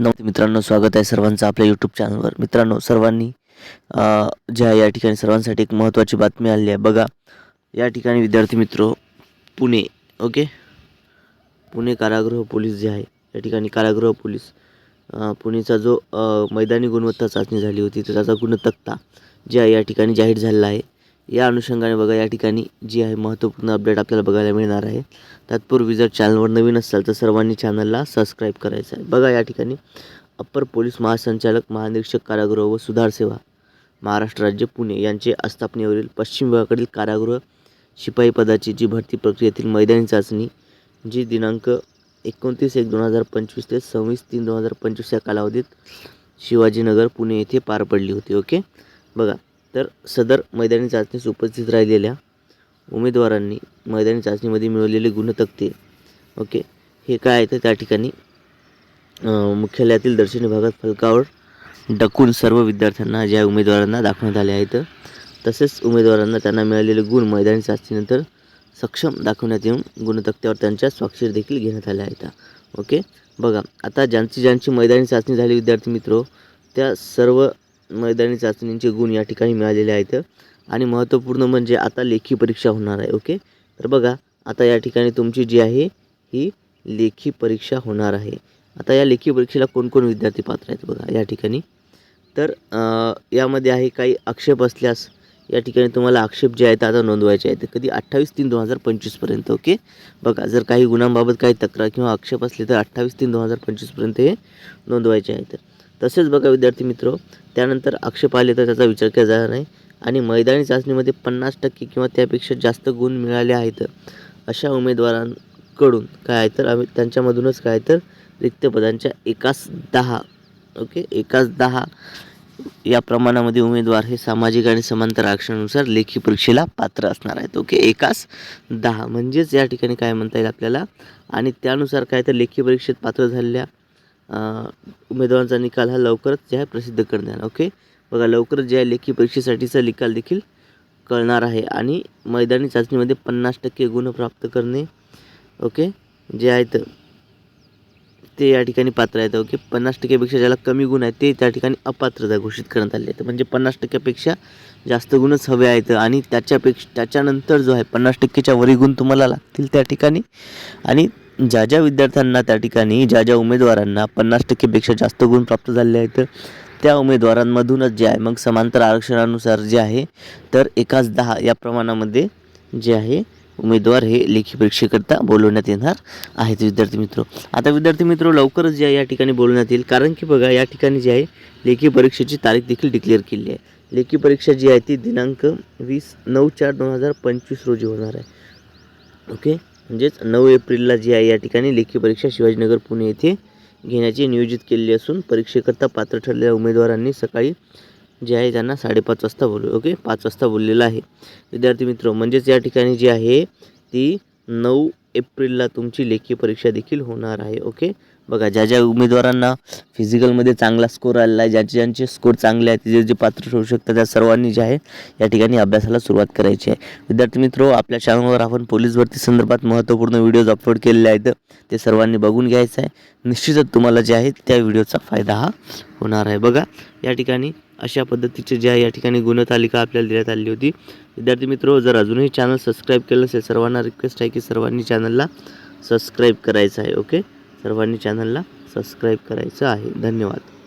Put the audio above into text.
नमस्ते मित्रांनो स्वागत आहे सर्वांचं आपल्या यूट्यूब चॅनलवर मित्रांनो सर्वांनी ज्या या ठिकाणी सर्वांसाठी एक महत्त्वाची बातमी आली आहे बघा. या ठिकाणी विद्यार्थी मित्र पुणे ओके पुणे कारागृह पोलीस जे आहे या ठिकाणी कारागृह पोलीस पुणेचा जो मैदानी गुणवत्ता चाचणी झाली होती तर त्याचा गुणतक्ता जे आहे या ठिकाणी जाहीर झालेला आहे. या अनुषंगाने बघा या ठिकाणी जी आहे महत्त्वपूर्ण अपडेट आपल्याला बघायला मिळणार आहे. तत्पूर्वी जर चॅनलवर नवीन असाल तर सर्वांनी चॅनलला सबस्क्राईब करायचं आहे. बघा या ठिकाणी अप्पर पोलीस महासंचालक महानिरीक्षक कारागृह व सुधार सेवा महाराष्ट्र राज्य पुणे यांचे आस्थापनेवरील पश्चिम विभागाकडील कारागृह शिपाई पदाची जी भरती प्रक्रियेतील मैदानी चाचणी जी दिनांक एकोणतीस एक दोन हजार पंचवीस ते सव्वीस तीन दोन हजार पंचवीस या कालावधीत शिवाजीनगर पुणे येथे पार पडली होती. ओके? बघा तर सदर मैदानी चाचणीस उपस्थित राहिलेल्या उमेदवारांनी मैदानी चाचणीमध्ये मिळवलेले गुणतक्ते. ओके हे काय आहे? तर त्या ठिकाणी मुख्यालयातील दर्शनी भागात फलकावर डकून सर्व विद्यार्थ्यांना ज्या उमेदवारांना दाखवण्यात आले आहेत तसेच उमेदवारांना त्यांना मिळालेले गुण मैदानी चाचणीनंतर सक्षम दाखवण्यात येऊन गुणतक्त्यावर त्यांच्या स्वाक्षरी देखील घेण्यात आल्या आहेत. ओके बघा आता ज्यांची ज्यांची मैदानी चाचणी झाली विद्यार्थी मित्र त्या सर्व मैदानी चाचणींचे गुण या ठिकाणी मिळालेले आहेत. आणि महत्त्वपूर्ण म्हणजे आता लेखी परीक्षा होणार आहे ओके? तर बघा आता या ठिकाणी तुमची जी आहे ही लेखी परीक्षा होणार आहे. आता या लेखी परीक्षेला कोणकोण विद्यार्थी पात्र आहेत बघा या ठिकाणी? तर यामध्ये आहे काही आक्षेप असल्यास या ठिकाणी तुम्हाला आक्षेप जे आहेत आता नोंदवायचे आहेत. कधी अठ्ठावीस तीन दोन हजार पंचवीसपर्यंत ओके? बघा जर काही गुन्ह्यांबाबत काही तक्रार किंवा आक्षेप असले तर अठ्ठावीस तीन दोन हजार पंचवीसपर्यंत हे नोंदवायचे आहेत. तसेच बघा विद्यार्थी मित्र त्यानंतर आक्षेप आले तर त्याचा विचार केला जाणार नाही. आणि मैदानी चाचणीमध्ये पन्नास टक्के किंवा त्यापेक्षा जास्त गुण मिळाले आहेत. अशा उमेदवारांकडून काय आहे तर आम्ही त्यांच्यामधूनच काय तर रिक्त पदांच्या एकाच दहा ओके एकाच दहा या प्रमाणामध्ये उमेदवार हे सामाजिक आणि समांतर आरक्षणानुसार लेखी परीक्षेला पात्र असणार आहेत. ओके एकास दहा. म्हणजेच या ठिकाणी काय म्हणता येईल आपल्याला? आणि त्यानुसार काय तर लेखी परीक्षेत पात्र झालेल्या उमेदवारांचा निकाल हा लवकरच जे आहे प्रसिद्ध करणार ओके? बघा लवकरच जे आहे लेखी परीक्षेसाठीचा निकाल देखील कळणार आहे आणि मैदानी चाचणीमध्ये पन्नास टक्के गुण प्राप्त करणे ओके? जे आहेत ते या ठिकाणी पात्र आहेत ओके? पन्नास टक्क्यापेक्षा ज्याला कमी गुण आहेत ते त्या ठिकाणी अपात्रता घोषित करण्यात आले आहेत. म्हणजे पन्नास टक्क्यापेक्षा जास्त गुणच हवे आहेत आणि त्याच्यापेक्षा त्याच्यानंतर जो आहे पन्नास टक्केच्या वरी गुण तुम्हाला लागतील त्या ठिकाणी. आणि ज्या ज्या विद्यार्थ्यांना त्या ठिकाणी ज्या ज्या उमेदवारांना पन्नास टक्केपेक्षा जास्त गुण प्राप्त झाले आहेत त्या उमेदवारांमधूनच जे आहे मग समांतर आरक्षणानुसार जे आहे तर एकाच दहा या प्रमाणामध्ये जे आहे उमेदवार हे लेखी परीक्षेकरता बोलवण्यात येणार आहेत. विद्यार्थी मित्र आता विद्यार्थी मित्र लवकरच जे आहे या ठिकाणी बोलवण्यात येईल. कारण की बघा या ठिकाणी जे आहे लेखी परीक्षेची तारीख देखील डिक्लेअर केली आहे. लेखी परीक्षा जी आहे ती दिनांक वीस नऊ चार दोन हजार पंचवीस रोजी होणार आहे. ओके म्हणजेच नऊ एप्रिलला जी आहे या ठिकाणी लेखी परीक्षा शिवाजीनगर पुणे येथे घेण्याची नियोजित केलेली असून परीक्षेकरता पात्र ठरलेल्या उमेदवारांनी सकाळी जे आहे त्यांना साडेपाच वाजता बोलू ओके? पाच वाजता बोललेलं आहे. विद्यार्थी मित्र म्हणजेच या ठिकाणी जी आहे ती नऊ एप्रिलला तुमची लेखी परीक्षा देखील होणार आहे ओके? बघा ज्या ज्या उमेदवारांना फिजिकलमध्ये चांगला स्कोर आलेला आहे ज्यांचे ज्यांचे स्कोर चांगले आहेत जे जे पात्र ठरू शकतात त्या सर्वांनी जे आहे या ठिकाणी अभ्यासाला सुरुवात करायची आहे. विद्यार्थी मित्र आपल्या चॅनलवर आपण पोलीस भरती संदर्भात महत्त्वपूर्ण व्हिडिओज अपलोड केलेले आहेत. ते सर्वांनी बघून घ्यायचं आहे. निश्चितच तुम्हाला जे आहे त्या व्हिडिओचा फायदा हा होणार आहे. बघा या ठिकाणी अशा पद्धतीचे जे आहे या ठिकाणी गुणतालिका आपल्याला देण्यात आली होती. विद्यार्थी मित्र जर अजूनही चॅनल सबस्क्राईब केलं असेल सर्वांना रिक्वेस्ट आहे की सर्वांनी चॅनलला सबस्क्राईब करायचं आहे ओके सर्वांनी चॅनलला सबस्क्राईब करायचं आहे. धन्यवाद.